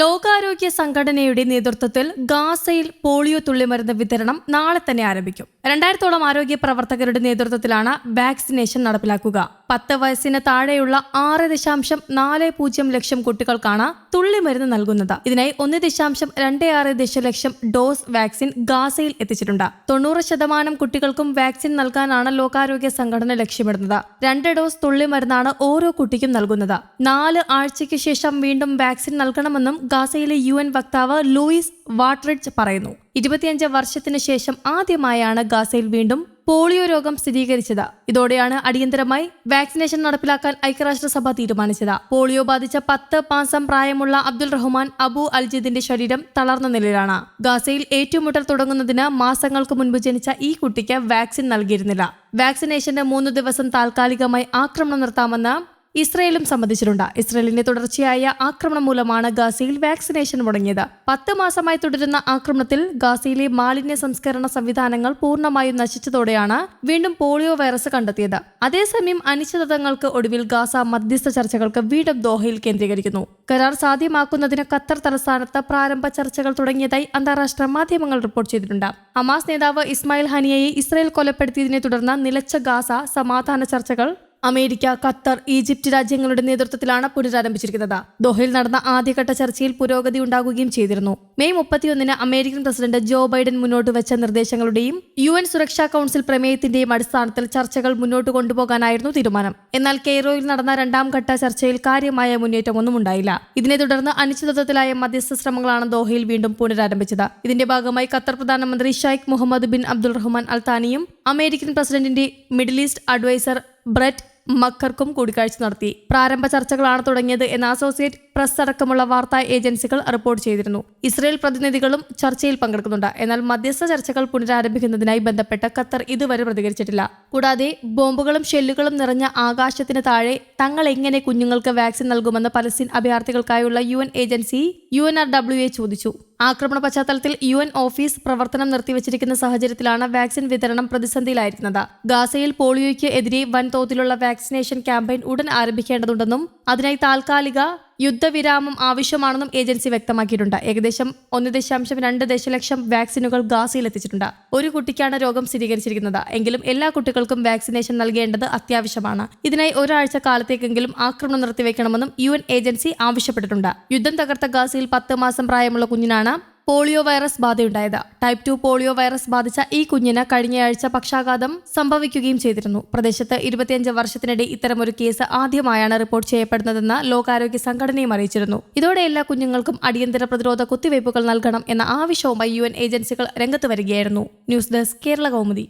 ലോകാരോഗ്യ സംഘടനയുടെ നേതൃത്വത്തിൽ ഗാസയിൽ പോളിയോ തുള്ളിമരുന്ന് വിതരണം നാളെ തന്നെ ആരംഭിക്കും. രണ്ടായിരത്തോളം ആരോഗ്യ പ്രവർത്തകരുടെ നേതൃത്വത്തിലാണ് വാക്സിനേഷൻ നടപ്പിലാക്കുക. പത്ത് വയസ്സിന് താഴെയുള്ള ആറ് ദശാംശം നാല് പൂജ്യം ലക്ഷം കുട്ടികൾക്കാണ് തുള്ളിമരുന്ന് നൽകുന്നത്. ഇതിനായി ഒന്ന് ദശാംശം രണ്ട് ആറ് ദശലക്ഷം ഡോസ് വാക്സിൻ ഗാസയിൽ എത്തിച്ചിട്ടുണ്ട്. തൊണ്ണൂറ് ശതമാനം കുട്ടികൾക്കും വാക്സിൻ നൽകാനാണ് ലോകാരോഗ്യ സംഘടന ലക്ഷ്യമിടുന്നത്. രണ്ട് ഡോസ് തുള്ളിമരുന്നാണ് ഓരോ കുട്ടിക്കും നൽകുന്നത്. നാല് ആഴ്ചയ്ക്ക് ശേഷം വീണ്ടും വാക്സിൻ നൽകണമെന്നും ഗാസയിലെ യു എൻ വക്താവ് ലൂയിസ് വാട്രിഡ്ജ് പറയുന്നു. ഇരുപത്തിയഞ്ച് വർഷത്തിന് ശേഷം ആദ്യമായാണ് ഗാസയിൽ വീണ്ടും പോളിയോ രോഗം സ്ഥിരീകരിച്ചത്. ഇതോടെയാണ് അടിയന്തരമായി വാക്സിനേഷൻ നടപ്പിലാക്കാൻ ഐക്യരാഷ്ട്രസഭ തീരുമാനിച്ചത്. പോളിയോ ബാധിച്ച പത്ത് മാസം പ്രായമുള്ള അബ്ദുൾ റഹ്മാൻ അബു അൽജിദിന്റെ ശരീരം തളർന്ന നിലയിലാണ്. ഗാസയിൽ ഏറ്റുമുട്ടൽ തുടങ്ങുന്നതിന് മാസങ്ങൾക്ക് മുൻപ് ജനിച്ച ഈ കുട്ടിക്ക് വാക്സിൻ നൽകിയിരുന്നില്ല. വാക്സിനേഷന്റെ മൂന്ന് ദിവസം താൽക്കാലികമായി ആക്രമണം നിർത്താമെന്ന് ഇസ്രയേലും സമ്മതിച്ചിട്ടുണ്ട് ഇസ്രയേലിന്റെ തുടർച്ചയായ ആക്രമണം മൂലമാണ് ഗാസയിൽ വാക്സിനേഷൻ മുടങ്ങിയത്. പത്ത് മാസമായി തുടരുന്ന ആക്രമണത്തിൽ ഗാസയിലെ മാലിന്യ സംസ്കരണ സംവിധാനങ്ങൾ പൂർണമായും നശിച്ചതോടെയാണ് വീണ്ടും പോളിയോ വൈറസ് കണ്ടെത്തിയത്. അതേസമയം അനിശ്ചിതത്വങ്ങൾക്ക് ഒടുവിൽ ഗാസ മധ്യസ്ഥ ചർച്ചകൾക്ക് വീണ്ടും ദോഹയിൽ കേന്ദ്രീകരിക്കുന്നു. കരാർ സാധ്യമാക്കുന്നതിന് ഖത്തർ തലസ്ഥാനത്ത് പ്രാരംഭ ചർച്ചകൾ തുടങ്ങിയതായി അന്താരാഷ്ട്ര മാധ്യമങ്ങൾ റിപ്പോർട്ട് ചെയ്തിട്ടുണ്ട്. ഹമാസ് നേതാവ് ഇസ്മായിൽ ഹനിയയെ ഇസ്രയേൽ കൊലപ്പെടുത്തിയതിനെ തുടർന്ന് നിലച്ച ഗാസ സമാധാന ചർച്ചകൾ അമേരിക്ക ഖത്തർ ഈജിപ്ത് രാജ്യങ്ങളുടെ നേതൃത്വത്തിലാണ് പുനരാരംഭിച്ചിരിക്കുന്നത്. ദോഹയിൽ നടന്ന ആദ്യഘട്ട ചർച്ചയിൽ പുരോഗതി ഉണ്ടാകുകയും ചെയ്തിരുന്നു. മെയ് മുപ്പത്തിയൊന്നിന് അമേരിക്കൻ പ്രസിഡന്റ് ജോ ബൈഡൻ മുന്നോട്ട് വെച്ച നിർദ്ദേശങ്ങളുടെയും യു എൻ സുരക്ഷാ കൌൺസിൽ പ്രമേയത്തിന്റെയും അടിസ്ഥാനത്തിൽ ചർച്ചകൾ മുന്നോട്ട് കൊണ്ടുപോകാനായിരുന്നു തീരുമാനം. എന്നാൽ കെയ്റോയിൽ നടന്ന രണ്ടാം ഘട്ട ചർച്ചയിൽ കാര്യമായ മുന്നേറ്റമൊന്നും ഉണ്ടായില്ല. ഇതിനെ തുടർന്ന് അനിശ്ചിതത്വത്തിലായ മധ്യസ്ഥ ശ്രമങ്ങളാണ് ദോഹയിൽ വീണ്ടും പുനരാരംഭിച്ചത്. ഇതിന്റെ ഭാഗമായി ഖത്തർ പ്രധാനമന്ത്രി Sheikh Mohammed bin Abdul Rahman അൽത്താനിയും American പ്രസിഡന്റിന്റെ മിഡിൽ ഈസ്റ്റ് അഡ്വൈസർ ബ്രെറ്റ് മക്കർക്കും കൂടിക്കാഴ്ച നടത്തി. പ്രാരംഭ ചർച്ചകളാണ് തുടങ്ങിയത് എന്ന് അസോസിയേറ്റ് പ്രസ് അടക്കമുള്ള വാർത്താ ഏജൻസികൾ റിപ്പോർട്ട് ചെയ്തിരുന്നു. ഇസ്രയേൽ പ്രതിനിധികളും ചർച്ചയിൽ പങ്കെടുക്കുന്നുണ്ട്. എന്നാൽ മധ്യസ്ഥ ചർച്ചകൾ പുനരാരംഭിക്കുന്നതിനായി ബന്ധപ്പെട്ട് ഖത്തർ ഇതുവരെ പ്രതികരിച്ചിട്ടില്ല. കൂടാതെ ബോംബുകളും ഷെല്ലുകളും നിറഞ്ഞ ആകാശത്തിന് താഴെ തങ്ങൾ എങ്ങനെ കുഞ്ഞുങ്ങൾക്ക് വാക്സിൻ നൽകുമെന്ന് Palestine അഭയാർത്ഥികൾക്കായുള്ള U N agency U N R W A ചോദിച്ചു. ആക്രമണ പശ്ചാത്തലത്തിൽ യു എൻ ഓഫീസ് പ്രവർത്തനം നിർത്തിവച്ചിരിക്കുന്ന സാഹചര്യത്തിലാണ് വാക്സിൻ വിതരണം പ്രതിസന്ധിയിലായിരിക്കുന്നത് ഗാസയിൽ പോളിയോയ്ക്ക് എതിരെ വൻതോതിലുള്ള വാക്സിനേഷൻ ക്യാമ്പയിൻ ഉടൻ ആരംഭിക്കേണ്ടതുണ്ടെന്നും അതിനായി താൽക്കാലിക യുദ്ധവിരാമം ആവശ്യമാണെന്നും ഏജൻസി വ്യക്തമാക്കിയിട്ടുണ്ട്. ഏകദേശം ഒന്ന് ദശാംശം രണ്ട് ദശലക്ഷം വാക്സിനുകൾ ഗാസയിൽ എത്തിച്ചിട്ടുണ്ട് ഒരു കുട്ടിക്കാണ് രോഗം സ്ഥിരീകരിച്ചിരിക്കുന്നത്. എങ്കിലും എല്ലാ കുട്ടികൾക്കും വാക്സിനേഷൻ നൽകേണ്ടത് അത്യാവശ്യമാണ്. ഇതിനായി ഒരാഴ്ച കാലത്തേക്കെങ്കിലും ആക്രമണം നിർത്തിവെക്കണമെന്നും യു ഏജൻസി ആവശ്യപ്പെട്ടിട്ടുണ്ട്. യുദ്ധം തകർത്ത ഗാസയിൽ പത്ത് മാസം പ്രായമുള്ള കുഞ്ഞിനാണ് പോളിയോ വൈറസ് ബാധയുണ്ടായത്. ടൈപ്പ് ടു പോളിയോ വൈറസ് ബാധിച്ച ഈ കുഞ്ഞിന് കഴിഞ്ഞയാഴ്ച പക്ഷാഘാതം സംഭവിക്കുകയും ചെയ്തിരുന്നു. പ്രദേശത്ത് ഇരുപത്തിയഞ്ച് വർഷത്തിനിടെ ഇത്തരമൊരു കേസ് ആദ്യമായാണ് റിപ്പോർട്ട് ചെയ്യപ്പെടുന്നതെന്ന് ലോകാരോഗ്യ സംഘടനയും അറിയിച്ചിരുന്നു. ഇതോടെ എല്ലാ കുഞ്ഞുങ്ങൾക്കും അടിയന്തര പ്രതിരോധ കുത്തിവയ്പ്പുകൾ നൽകണം എന്ന ആവശ്യവുമായി യു ഏജൻസികൾ രംഗത്ത് വരികയായിരുന്നു. News desk Kerala Kaumudi.